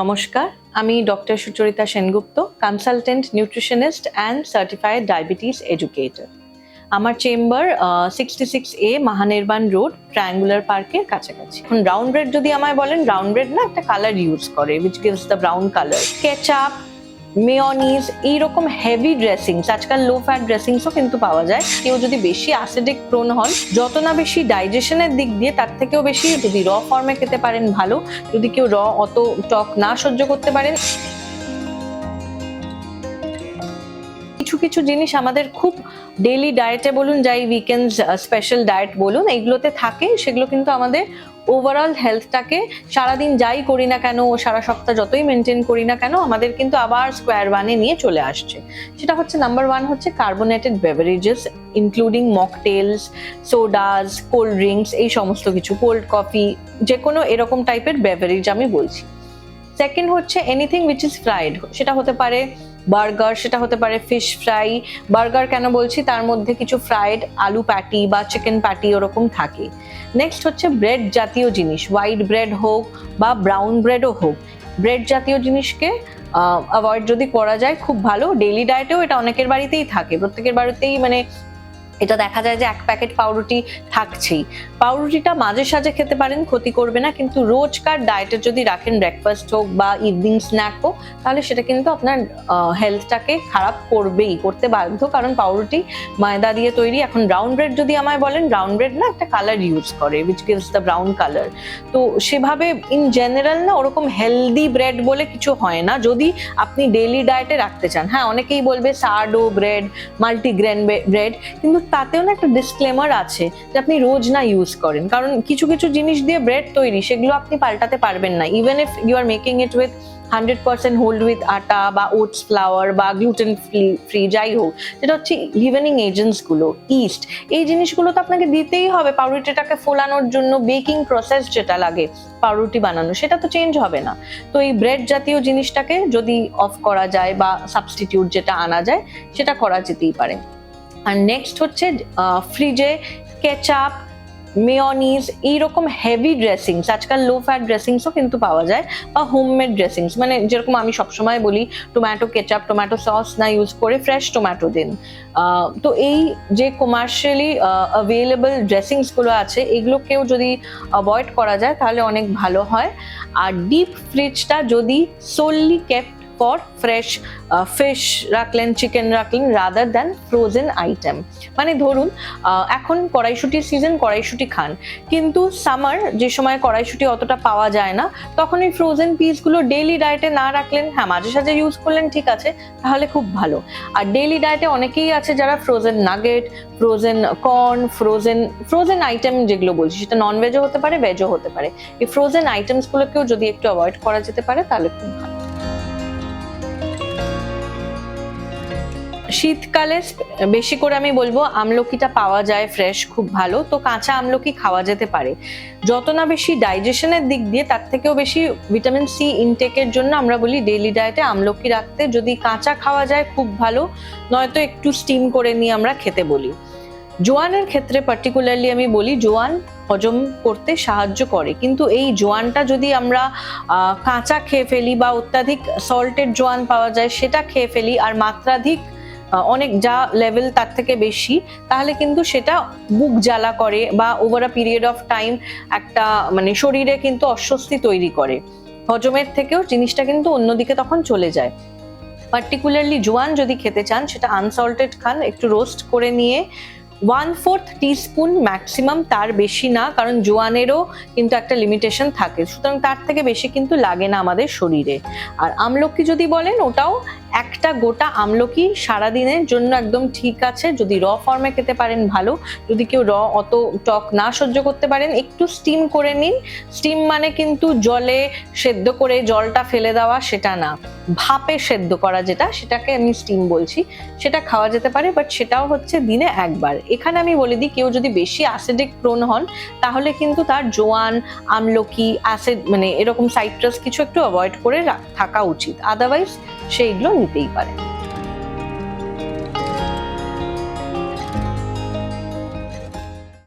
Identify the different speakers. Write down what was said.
Speaker 1: নমস্কার, আমি doctor Sucharita Sengupta consultant nutritionist and certified diabetes educator আমার chamber sixty six A Mahanirban road triangular পার্কের কাছাকাছি। এখন ব্রাউন ব্রেড যদি আমায় বলেন ব্রাউন ব্রেড না একটা কালার ইউজ করে which gives the brown colour ketchup mayonnaise, এইরকম হেভি ড্রেসিংস আজকাল লো ফ্যাট ড্রেসিংসও কিন্তু পাওয়া যায়। কেউ যদি বেশি অ্যাসিডিক প্রোন হন, যত না বেশি ডাইজেশনের দিক দিয়ে তার থেকেও বেশি যদি র ফর্মে খেতে পারেন, ভালো। যদি কেউ র অত টক না সহ্য করতে পারেন। কিছু কিছু জিনিস আমাদের খুব ডেইলি ডায়েটে বলুন, যাই উইকেন্ড স্পেশাল ডায়েট বলুন, এইগুলোতে থাকে, সেগুলো কিন্তু আমাদের ওভারঅল হেলথটাকে সারাদিন যাই করি না কেন সারা সপ্তাহ যতই মেনটেন করি না কেন, আমাদের কিন্তু আবার স্কোয়ার ওয়ানে নিয়ে চলে আসছে। সেটা হচ্ছে নাম্বার ওয়ান হচ্ছে carbonated beverages including mocktails sodas cold drinks এই সমস্ত কিছু কোল্ড কফি যে কোনো এরকম টাইপের বেভারেজ আমি বলছি। সেকেন্ড হচ্ছে এনিথিং উইচ ইজ ফ্রাইড সেটা হতে পারে বার্গার, সেটা হতে পারে ফিশ ফ্রাই বার্গার কেন বলছি? তার মধ্যে কিছু ফ্রাইড আলু প্যাটি বা চিকেন প্যাটি ওরকম থাকে। নেক্সট হচ্ছে ব্রেড জাতীয় জিনিস হোয়াইট ব্রেড হোক বা ব্রাউন ব্রেডও হোক। ব্রেড জাতীয় জিনিসকে অ্যাভয়েড যদি করা যায় খুব ভালো। ডেইলি ডায়েটেও এটা অনেকের বাড়িতেই থাকে। প্রত্যেকের বাড়িতেই মানে এটা দেখা যায় যে এক প্যাকেট পাউরুটি থাকছেই। পাউরুটিটা মাঝে সাঝে খেতে পারেন, ক্ষতি করবে না। কিন্তু রোজকার ডায়েটে যদি রাখেন ব্রেকফাস্ট হোক বা ইভিনিং স্ন্যাক হোক, তাহলে সেটা কিন্তু আপনার হেলথটাকে খারাপ করবেই, করতে বাধ্য। কারণ পাউরুটি ময়দা দিয়ে তৈরি। এখন ব্রাউন ব্রেড যদি আমায় বলেন ব্রাউন ব্রেড না একটা কালার ইউজ করে which gives the brown colour তো সেভাবে ইন জেনারেল না ওরকম হেলদি ব্রেড বলে কিছু হয় না। যদি আপনি ডেইলি ডায়েটে রাখতে চান। হ্যাঁ অনেকেই বলবে সার্ডো ব্রেড মাল্টিগ্রেন ব্রেড কিন্তু তাতেও না একটা ডিসক্লেমার আছে যে আপনি রোজ না ইউজ করেন। কারণ কিছু কিছু জিনিস দিয়ে ব্রেড তৈরি, সেগুলো আপনি পাল্টাতে পারবেন না। Even if you are making it with hundred percent whole with atta বা ওটস ফ্লাওয়ার বা গ্লুটেন ফ্রি যাই হোক যেটা হচ্ছে লিভেনিং এজেন্টসগুলো ইস্ট এই জিনিসগুলো তো আপনাকে দিতেই হবে। পাউরুটিটাকে ফোলানোর জন্য বেকিং প্রসেস যেটা লাগে, পাউরুটি বানানো, সেটা তো চেঞ্জ হবে না। তো এই ব্রেড জাতীয় জিনিসটাকে যদি অফ করা যায় বা সাবস্টিটিউট যেটা আনা যায়, সেটা করা যেতেই পারে। আর নেক্সট হচ্ছে ফ্রিজে কেচাপ মেয়নিজ, এইরকম হেভি ড্রেসিংস আজকাল লো ফ্যাট ড্রেসিংসও কিন্তু পাওয়া যায়, বা হোমমেড ড্রেসিংস মানে যেরকম আমি সবসময় বলি টোম্যাটো কেচাপ টোম্যাটো সস না ইউজ করে ফ্রেশ টোম্যাটো দিন। তো এই যে কমার্শিয়ালি অ্যাভেলেবল ড্রেসিংসগুলো আছে, এগুলোকেও যদি অ্যাভয়েড করা যায়, তাহলে অনেক ভালো হয়। আর ডিপ ফ্রিজটা যদি solely kept for fresh fish রাখলেন চিকেন রাখলেন রাদার দ্যান ফ্রোজেন আইটেম মানে ধরুন এখন কড়াইশুটির সিজন কড়াইশুটি খান। কিন্তু সামার যে সময় কড়াইশুটি অতটা পাওয়া যায় না, তখন এই ফ্রোজেন পিসগুলো ডেইলি ডায়েটে না রাখলেন হ্যাঁ মাঝে সাঝে ইউজ করলেন, ঠিক আছে, তাহলে খুব ভালো। আর ডেইলি ডায়েটে অনেকেই আছে যারা frozen nugget frozen corn frozen frozen item যেগুলো বলছি, সেটা নন ভেজও হতে পারে ভেজও হতে পারে। এই ফ্রোজেন আইটেমসগুলোকেও যদি একটু অ্যাভয়েড করা যেতে পারে, তাহলে খুব ভালো। শীতকালে বেশি করে আমি বলব আমলকিটা পাওয়া যায় ফ্রেশ খুব ভালো। তো কাঁচা আমলকি খাওয়া যেতে পারে। যত না বেশি ডাইজেশনের দিক দিয়ে, তার থেকেও বেশি ভিটামিন সি ইনটেকের জন্য আমরা বলি ডেইলি ডায়েটে আমলকি রাখতে। যদি কাঁচা খাওয়া যায়, খুব ভালো। নয়তো একটু স্টিম করে নিয়ে আমরা খেতে বলি। জোয়ানের ক্ষেত্রে পার্টিকুলারলি আমি বলি জোয়ান হজম করতে সাহায্য করে। কিন্তু এই জোয়ানটা যদি আমরা কাঁচা খেয়ে ফেলি বা অত্যাধিক সল্টেড জোয়ান পাওয়া যায়, সেটা খেয়ে ফেলি, আর মাত্রাধিক অনেক যা লেভেল তার থেকে বেশি, তাহলে কিন্তু সেটা বুক জ্বালা করে বা over a period of time একটা মানে শরীরে কিন্তু অস্বস্তি তৈরি করে। হজমের থেকেও জিনিসটা কিন্তু অন্যদিকে তখন চলে যায়। পার্টিকুলারলি জোয়ান যদি খেতে চান, সেটা আনসল্টেড খান, একটু রোস্ট করে নিয়ে ওয়ান ফোর্থ টিস্পুন ম্যাক্সিমাম তার বেশি না, কারণ জোয়ানেরও কিন্তু একটা লিমিটেশন থাকে। সুতরাং তার থেকে বেশি কিন্তু লাগে না আমাদের শরীরে। আর আমলকি যদি বলেন, ওটাও একটা গোটা আমলকি সারাদিনের জন্য একদম ঠিক আছে। যদি র ফর্মে খেতে পারেন, ভালো। যদি কেউ র অত টক না সহ্য করতে পারেন, একটু স্টিম করে নিন। স্টিম মানে কিন্তু জলে সেদ্ধ করে জলটা ফেলে দেওয়া সেটা না। ভাপে সেদ্ধ করা যেটা, সেটাকে আমি স্টিম বলছি। সেটা খাওয়া যেতে পারে বাট সেটাও হচ্ছে দিনে একবার। এখানে আমি বলে দিই, কেউ যদি বেশি অ্যাসিডিক প্রোন হন, তাহলে কিন্তু তার জোয়ান, আমলকি অ্যাসিড মানে এরকম সাইট্রাস কিছু একটু অ্যাভয়েড করে থাকা উচিত। আদারওয়াইজ সেইগুলো নিতেই পারে।